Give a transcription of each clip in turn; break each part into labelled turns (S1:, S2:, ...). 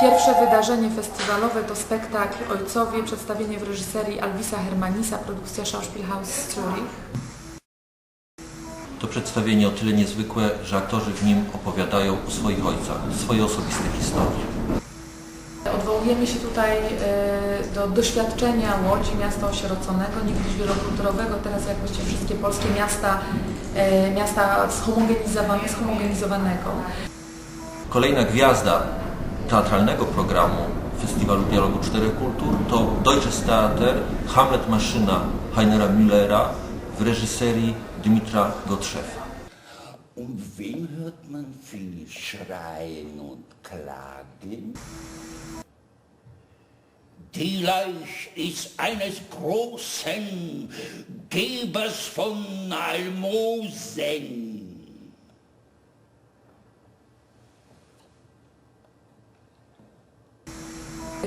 S1: Pierwsze wydarzenie festiwalowe to spektakl Ojcowie, przedstawienie w reżyserii Alvisa Hermanisa, produkcja Schauspielhaus Zurich.
S2: To przedstawienie o tyle niezwykłe, że aktorzy w nim opowiadają o swoich ojcach, swoje osobiste historie.
S1: Odwołujemy się tutaj e, do doświadczenia Łodzi, miasta osieroconego, niegdyś wielokulturowego. Teraz jak wiecie, wszystkie polskie miasta, e, miasta zhomogenizowane, zhomogenizowanego.
S2: Kolejna gwiazda teatralnego programu Festiwalu Dialogu Czterech Kultur to Deutsches Theater Hamlet Maszyna Heinera Müllera w reżyserii Dmitra Gottscheffa.
S3: Und wem hört man viel schreien und klagen? Ist eines großen Gebers von Almosen.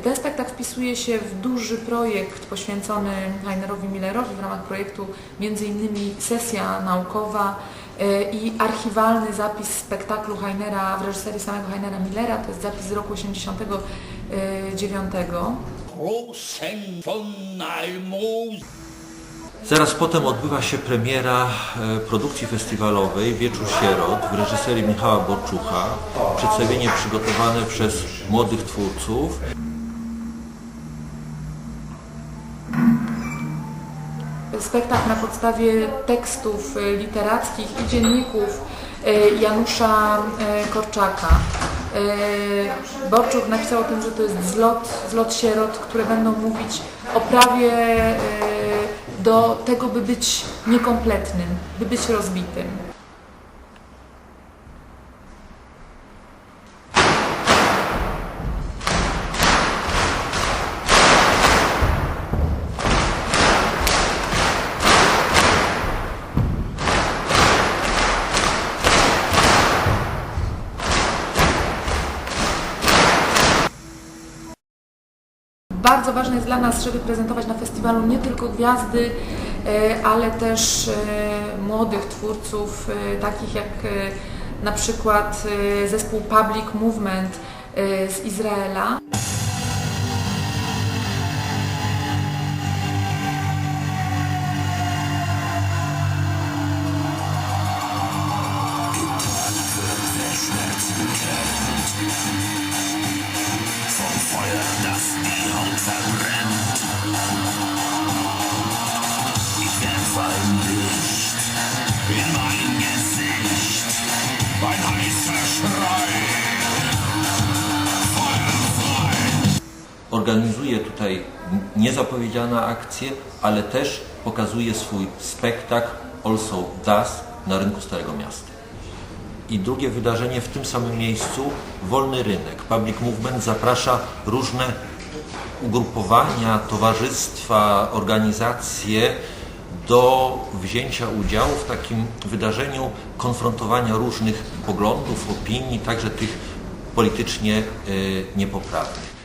S1: Ten spektakl wpisuje się w duży projekt poświęcony Heinerowi Millerowi w ramach projektu innymi sesja naukowa e, i archiwalny zapis spektaklu Heinera w reżyserii samego Heinera Millera, to jest zapis z roku 89.
S3: Großen von Almosen.
S2: Zaraz potem odbywa się premiera e, produkcji festiwalowej Wieczór Sierot w reżyserii Michała Borczucha. Przedstawienie przygotowane przez młodych twórców.
S1: Spektakl na podstawie tekstów e, literackich i dzienników e, Janusza e, Korczaka. Borczuk napisał o tym, że to jest zlot, zlot sierot, które będą mówić o prawie do tego, by być niekompletnym, by być rozbitym. Bardzo ważne jest dla nas, żeby prezentować na festiwalu nie tylko gwiazdy, e, ale też e, młodych twórców, e, takich jak na przykład zespół Public Movement z Izraela.
S2: Organizuje tutaj niezapowiedziane akcje, ale też pokazuje swój spektakl Also Das na rynku Starego Miasta. I drugie wydarzenie w tym samym miejscu, Wolny Rynek. Public Movement zaprasza różne ugrupowania, towarzystwa, organizacje do wzięcia udziału w takim wydarzeniu konfrontowania różnych poglądów, opinii, także tych politycznie y, niepoprawnych.